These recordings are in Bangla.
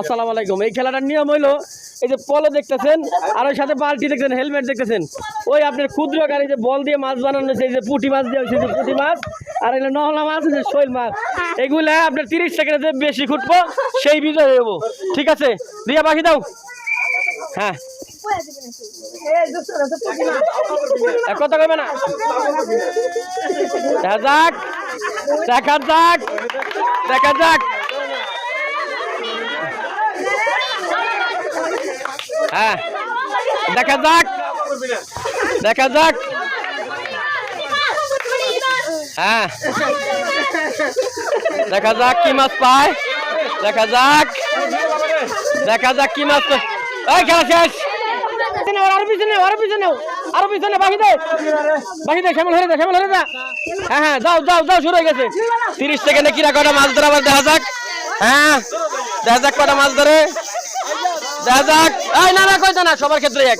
আসসালামু আলাইকুম। এই খেলাটার নিয়ম হইল, এই যে পলো দেখতেছেন, আর ওই সাথে বালতি দেখতেছেন হেলমেট দেখতেছেন। ওই আপনার ক্ষুদ্র গাড়ি যে বল দিয়ে মাছ বানানো এই যে পুঁটি মাছ দিয়ে যে পুঁটি মাছ, আর এগুলো নহলা মাছ যে শৈল মাছ। এগুলা আপনার তিরিশ সেকেন্ডে যে বেশি খুঁটবো, সেই বিজয় যাব। ঠিক আছে? দিয়া বাকি দাও। হ্যাঁ। কথা কইবে না। দেখা যাক যাক। দেখা যাক। হ্যাঁ দেখা যাক। দেখা যাক। হ্যাঁ দেখা যাক কি মাছ পায়। দেখা যাক। দেখা যাক কি মাছ পায়। খেলা শেষ। পিছনে আরও পিছনে আরও পিছনে আরও পিছনে বাকি দে। বাকি দে, শ্যামল, হয়ে যা, শ্যামল, হয়ে যা। হ্যাঁ হ্যাঁ যাও যাও যাও, শুরু হয়ে গেছে। তিরিশ সেকেন্ডে কিরা কটা মাছ ধরে আবার দেখা যাক। হ্যাঁ দেখা যাক কটা মাছ ধরে। দেখা যাক। এই, না না কইতে না, সবার ক্ষেত্রে এক।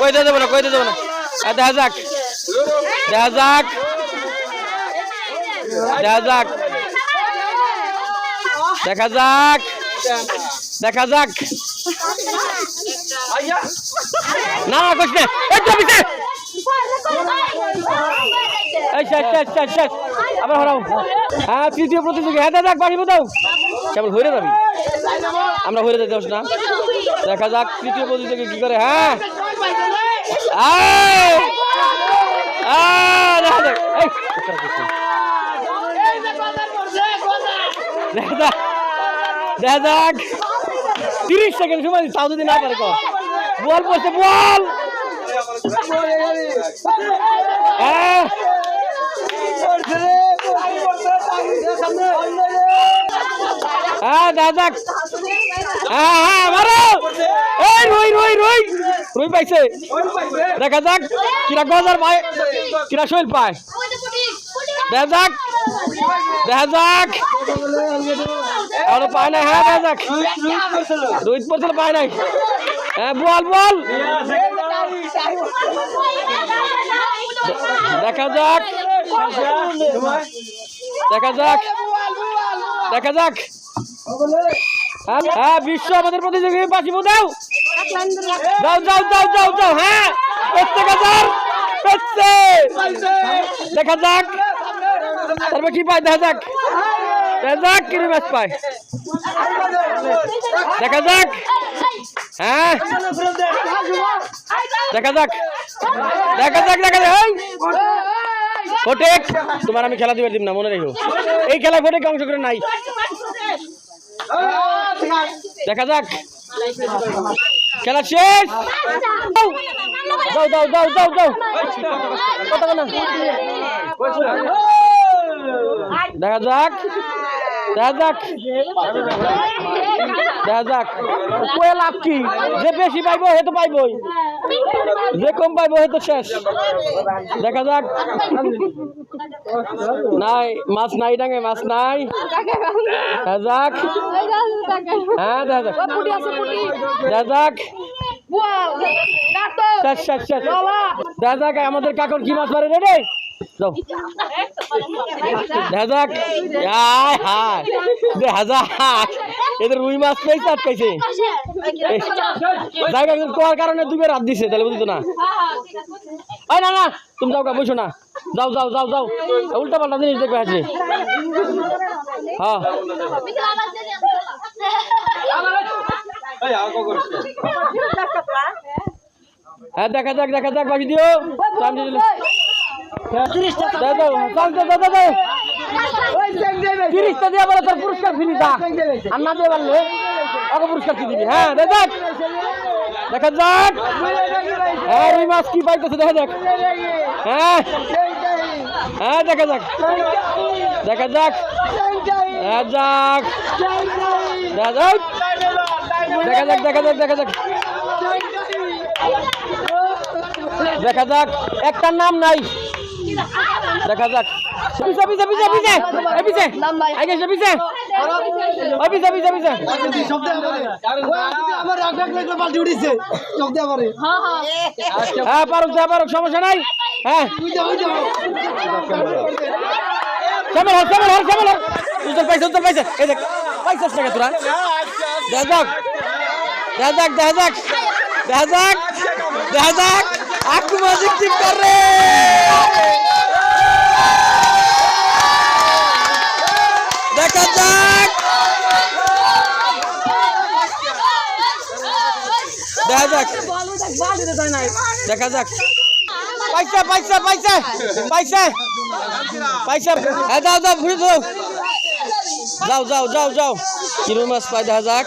কই কইতে দেবো না কইতে দেবো না। দেখা যাক। দেখা যাক। দেখা যাক। দেখা যাক। দেখা যাক। না না, কইস না। হ্যাঁ তৃতীয় হ্যাঁ যাবি? আমরা হইরে যেতে না। দেখা যাক তৃতীয় প্রতিযোগী কি করে। হ্যাঁ। দেখা যাক। দেখা যাক। তিরিশ সেকেন্ড সময় তাও যদি না পারে বল পড়ছে বল! হ্যাঁ হ্যাঁ হ্যাঁ মারো। এই রুই রুই পাইছে। দেখা যাক, কিরা গজার পায় কিরা পায়। দেখা যাক দেখা যাক। আর পায় হ্যাঁ যাক। রোহিত পড়ছিল পায় নাই। হ্যাঁ বল বল। দেখা যাক। দেখা যাক। দেখা যাক। হ্যাঁ, হ্যাঁ বিশ্ব আমাদের প্রতিযোগী বাঁচিব দাও। যাও যাও যাও যাও যাও হ্যাঁ। প্রত্যেক হাজার দেখা যাক। তারপর কি পায় দেখা যাক। দেখা যাক কি পায়। দেখা যাক। হ্যাঁ। দেখা যাক। দেখা যাক দেখা যাক। ফটেক তোমার আমি খেলা দিবার দিব না মনে রেখো। এই খেলায় ফটেক অংশগ্রহণ নাই। দেখা যাক। খেলা শেষ। দাও দাও দাও দাও দাও। দেখা যাক। দেখা যাক দেখা যাক কয়ে লাভ কি? যে বেশি পাইবো হে তো পাইবই। যে কম পাইবো হে তো শেষ। দেখা যাক। নাই মাছ নাই ডাঙে মাছ নাই। দেখা যাক। হ্যাঁ দেখা যাক। দেখা যাক। দেখা যাক আমাদের কাকর কি মাছ মারে রে রে যাও দেখা যাক আয় হায় দেখা যাক এদের মাছ পেয়েছে আটকাইছে জায়গা কোয়ার কারণে দুবার রাত দিছে, তাহলে বুঝতো না। আয় না না, তুমি যাও বসো না। যাও যাও যাও যাও। উল্টা পাল্টা জিনিস দেখবে আছে হ্যাঁ হ্যাঁ দেখা যাক দেখা যাক, বাকি দিও। তিরিশটা দিয়ে বলে তোর পুরস্কার ফিরি দা। আর না দিয়ে পারলে ওকে পুরস্কার কি দিবি? হ্যাঁ দেখা। যাক দেখা যাক হ্যাঁ রুই মাছ কি পাইতেছে দেখা যাক হ্যাঁ। হ্যাঁ দেখা যাক। দেখা যাক। দেখা যাক। দেখা যাক। দেখা যাক দেখা যাক দেখা যাক। দেখা যাক। একটার নাম নাই। দেখা যাক। পিছে পিছে পিছে পিছে। এই পিছে। আগে এসে পিছে। হ্যাঁ হ্যাঁ দেখ দেখা যাক। টিম কর। রে দেখা যাক। দেখা যাক। দেখা যাক। পয়সা পয়সা পয়সা পয়সা পয়সা হ্যাঁ দাও দাও দাও। যাও যাও যাও যাও। কিরো মাছ পাই দেখা যাক।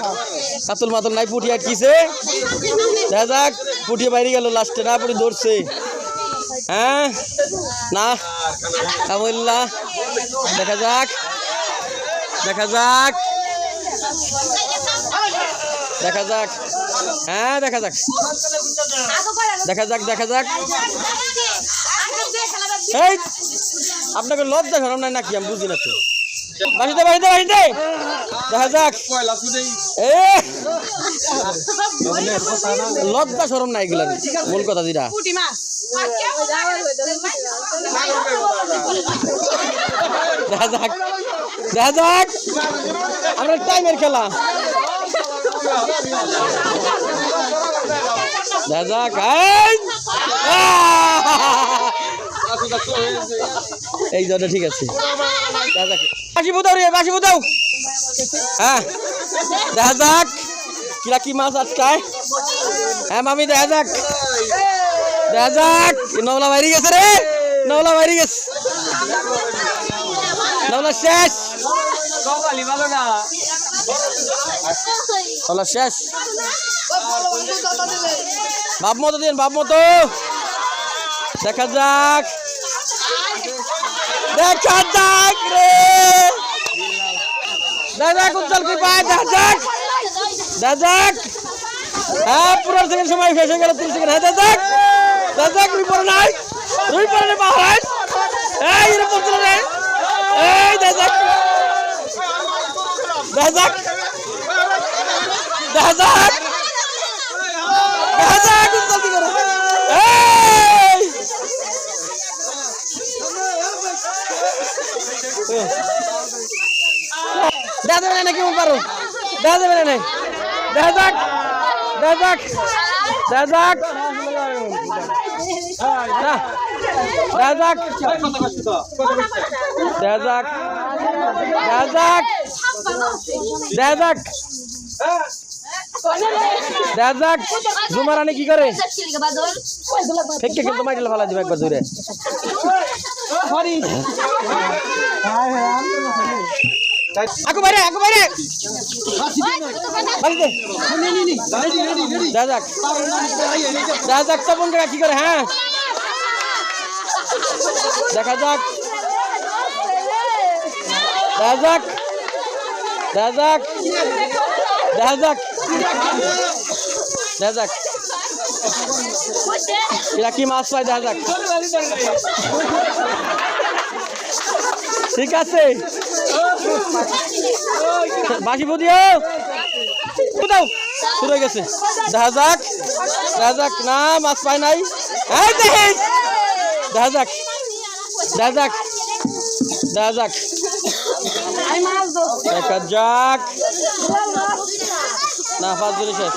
কাতল মাতল নাই পুটি আটকিছে। দেখা যাক পুটি বাইরে গেল লাস্টে না পুটি ধরছে। হ্যাঁ? না? কামল্লা দেখা যাক। দেখা যাক। দেখা যাক। হ্যাঁ দেখা যাক। দেখা যাক দেখা যাক। এই আপনাকে লজ্জা সরম নাই নাকি? আমি বুঝি না তো। বাড়িতে বাড়িতে বাড়িতে। দেখা যাক। লজ্জা সরম নাই এগুলা মূল কথা যেটা। দেখা যাক। দেখা যাক। আমরা টাইমের খেলা। দেখা যাক! এই জন্য ঠিক আছে। দেখা যাক। বাসি বুদাও রে বাসি বুদাও হ্যাঁ দেখা যাক। কিরা কি মাছ আটকায়। হ্যাঁ মামি, দেখা যাক। দেখা যাক। নওলা বাইরে গেছে রে। নওলা বাইরে গেছে। নওলা শেষ। নওলা শেষ। বাপ মতো দিন, বাপ মতো। দেখা যাক। দেখা যাক রে দেখা উজ্জ্বল কি পায় দেখা যাক দেখা যাক হ্যাঁ পুরো সেকেন্ড সময় ফেসে গেল তিরিশ সেকেন্ড হ্যাঁ দেখা যাক দেখা যাক রুই পরে নাই রুই পরে নেই মহারাজ এই রে পড়তে রে এই দেখা যাক দেখা যাক দেখা যাক দেখা যাক উজ্জ্বল কি করে এই দেখা যাবে না মন পারো? দেখা যাবে না দেখা যাক দেখা যাক দেখা যাক। দেখা যাক দেখা যাক দেখা যাক দেখা যাক। দেখা যাক জুমা কি করে? ঠিক কিন্তু মাইটেল ফেলা দিবে একবার দূরে। আকু বাইরে বাড়িতে। দেখা যাক। দেখা যাক তপন কাকা কি করে হ্যাঁ? দেখা যাক। দেখা যাক। দেখা যাক। দেখা যাক। দেখা যাক। এরা কি মাছ পায়? দেখা যাক। ঠিক আছে। বাসি বুদিও কোথাও শুরু গেছে। দেখা যাক। দেখা যাক। না, মাছ পায় নাই। দেখা যাক। দেখা যাক। দেখা যাক। দেখা যাক। না পাঁচ জনে শেষ।